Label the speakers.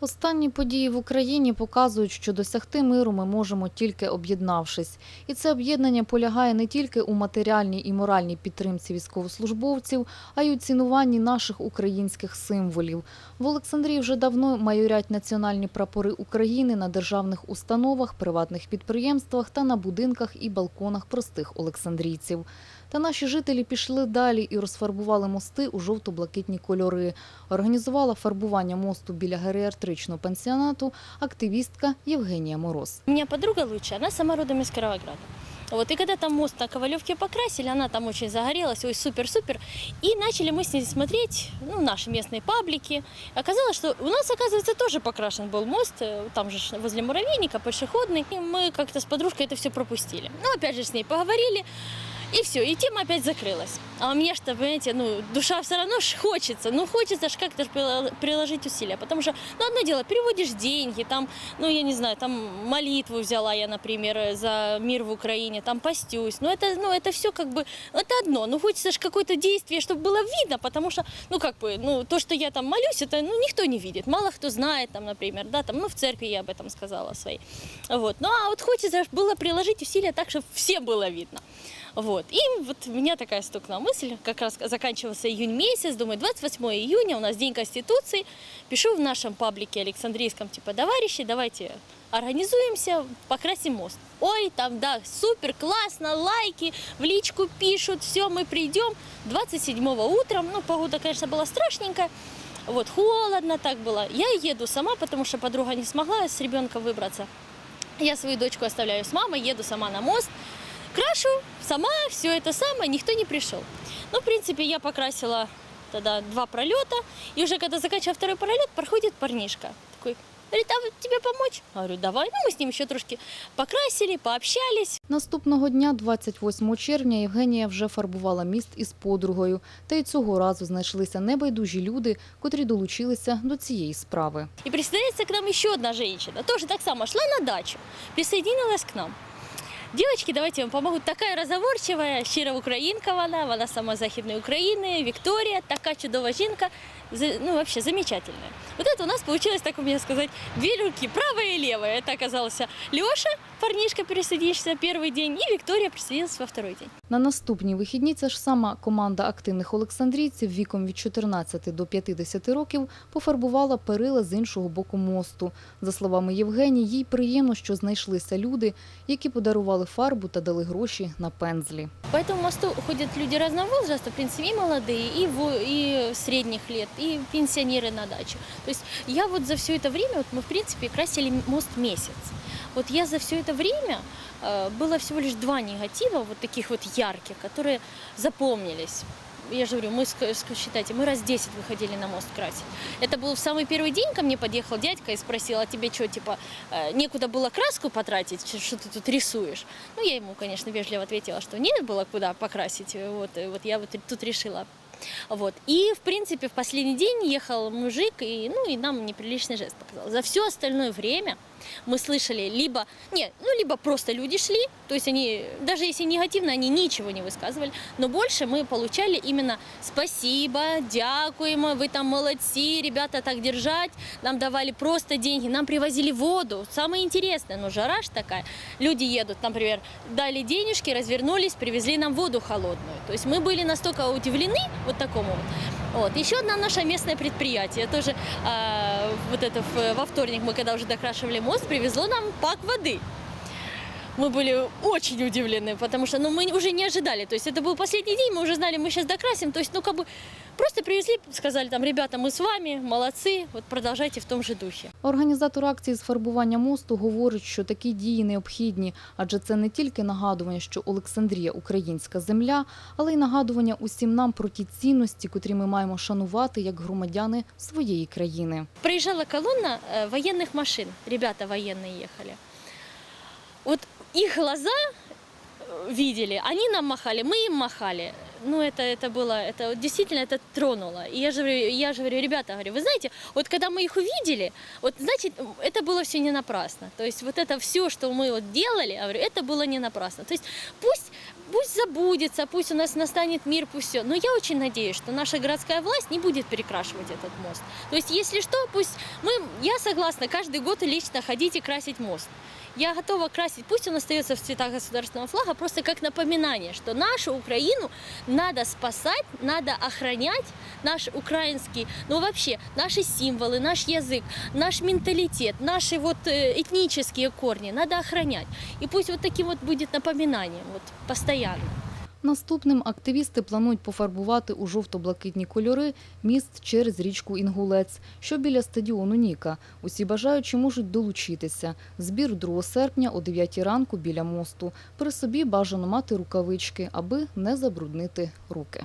Speaker 1: Останні події в Україні показують, що досягти миру ми можемо тільки об'єднавшись. І це об'єднання полягає не тільки у матеріальній і моральній підтримці військовослужбовців, а й у цінуванні наших українських символів. В Олександрії вже давно майорять національні прапори України на державних установах, приватних підприємствах та на будинках і балконах простих олександрійців. Та наші жителі пішли далі і розфарбували мости у жовто-блакитні кольори. Організувала фарбування мосту біля геріатричного пансіонату активістка Євгенія Мороз.
Speaker 2: У меня подруга лучшая, она сама родом из Кировограда. Вот, и когда там мост на Ковалевке покрасили, она там очень загорелась, ой, супер-супер. И начали мы с ней смотреть, ну, наши местные паблики. Оказалось, что у нас, оказывается, тоже покрашен был мост, э, там же ж возле муравейника, пешеходный. И мы как-то с подружкой это все пропустили. Ну, опять же, с ней поговорили, и все, и тема опять закрылась. А у меня что, понимаете, ну, душа все равно ж хочется, ну, хочется ж как-то ж прила- приложить усилия, потому что, ну, одно дело, переводишь деньги, там, ну, я не знаю, там молитву взяла я, например, за мир в Украине, там постюсь, ну, это, ну, это все как бы, это одно, ну, хочется же какое-то действие, чтобы было видно, потому что, ну, как бы, ну, то, что я там молюсь, это, ну, никто не видит, мало кто знает, там, например, да, там, ну, в церкви я об этом сказала своей, вот, ну, а вот хочется ж было приложить усилия так, чтобы всем было видно. Вот. И вот меня такая стукнула мысль, как раз заканчивался июнь месяц, думаю, 28 июня, у нас День Конституции, пишу в нашем паблике Александрийском, типа, товарищи, давайте организуемся, покрасим мост. Ой, там, да, супер, классно, лайки, в личку пишут, все, мы придем. 27 утром, ну, погода, конечно, была страшненькая, вот, холодно так было. Я еду сама, потому что подруга не смогла с ребенком выбраться. Я свою дочку оставляю с мамой, еду сама на мост, крашу сама, все это самое, никто не пришел. Ну, в принципе, я покрасила тогда два пролета, и уже когда заканчиваю второй пролет, проходит парнишка. Такой, говорит, а вот тебе помочь? Я говорю, давай. Ну, мы с ним еще трошки покрасили, пообщались.
Speaker 1: Наступного дня, 28 червня, Євгенія вже фарбувала міст із подругою. Та й цього разу знайшлися небайдужі люди, котрі долучилися до цієї справи.
Speaker 2: И присоединяется к нам еще одна женщина, тоже так само, шла на дачу, присоединилась к нам. Девочки, давайте вам помогу. Такая разговорчивая, щира українка вона, вона сама Західної України, Вікторія, така чудова жінка, ну вообще замечательная. Вот это у нас получилось, так у меня сказать, две руки, правая и левая. Это оказался Леша, парнишка, присоединившийся первый день, и Виктория присоединилась во второй день.
Speaker 1: На наступні вихідні ця ж сама команда активних олександрійців віком від 14 до 50 років пофарбувала перила з іншого боку мосту. За словами Євгенії, їй приємно, що знайшлися люди, які подарували фарбу та дали гроші на пензлі.
Speaker 2: По этому мосту ходят люди разного возраста, в принципе, и молодые, и, во- и средних лет, и пенсионеры на дачу. То есть я вот за все это время, вот мы, в принципе, красили мост месяц. Вот я за все это время э, было всего лишь два негатива, вот таких вот ярких, которые запомнились. Я же говорю, мы, считайте, мы раз 10 выходили на мост красить. Это был в самый первый день ко мне подъехал дядька и спросил, а тебе что, типа, э, некуда было краску потратить, что ты тут рисуешь? Ну, я ему, конечно, вежливо ответила, что нет было куда покрасить. Вот, и вот я вот тут решила. Вот. И, в принципе, в последний день ехал мужик, и, ну, и нам неприличный жест показал. За все остальное время мы слышали либо, нет, ну, либо просто люди шли, то есть они, даже если негативно, они ничего не высказывали, но больше мы получали именно спасибо, дякуємо, вы там молодцы, ребята, так держать, нам давали просто деньги, нам привозили воду, самое интересное, ну, жара ж такая, люди едут, например, дали денежки, развернулись, привезли нам воду холодную, то есть мы были настолько удивлены вот такому вот. Вот. Еще одно наше местное предприятие, тоже а, вот это в- во вторник мы когда уже докрашивали мост, привезло нам пак воды Мы были очень удивлены, потому что ну, мы уже не ожидали. То есть это был последний день, мы уже знали, мы сейчас докрасим. То есть, ну, как бы просто привезли, сказали там, ребята, мы с вами, молодцы, вот продолжайте в том же духе.
Speaker 1: Організатор акції з фарбування мосту говорить, що такі дії необхідні, адже це не тільки нагадування, що Олександрія українська земля, але й нагадування усім нам про ті цінності, котрі ми маємо шанувати як громадяни своєї країни.
Speaker 2: Проезжала колонна э, военных машин, ребята военные ехали. Вот их глаза э, видели, они нам махали, мы им махали. Ну, это, это было, это действительно это тронуло. И я же, говорю, я же говорю, ребята, говорю, вы знаете, вот когда мы их увидели, вот значит, это было все не напрасно. То есть вот это все, что мы вот делали, я говорю, это было не напрасно. То есть пусть пусть забудется, пусть у нас настанет мир, пусть все. Но я очень надеюсь, что наша городская власть не будет перекрашивать этот мост. То есть, если что, пусть мы, я согласна каждый год лично ходить и красить мост. Я готова красить, пусть он остается в цветах государственного флага, просто как напоминание, что нашу Украину надо спасать, надо охранять, наш украинский, ну вообще, наши символы, наш язык, наш менталитет, наши вот э, этнические корни надо охранять. И пусть вот таким вот будет напоминанием, вот постоянно.
Speaker 1: Наступним активісти планують пофарбувати у жовто-блакитні кольори міст через річку Інгулець, що біля стадіону Ніка. Усі бажаючі можуть долучитися. Збір 2 серпня о 9 ранку біля мосту. При собі бажано мати рукавички, аби не забруднити руки.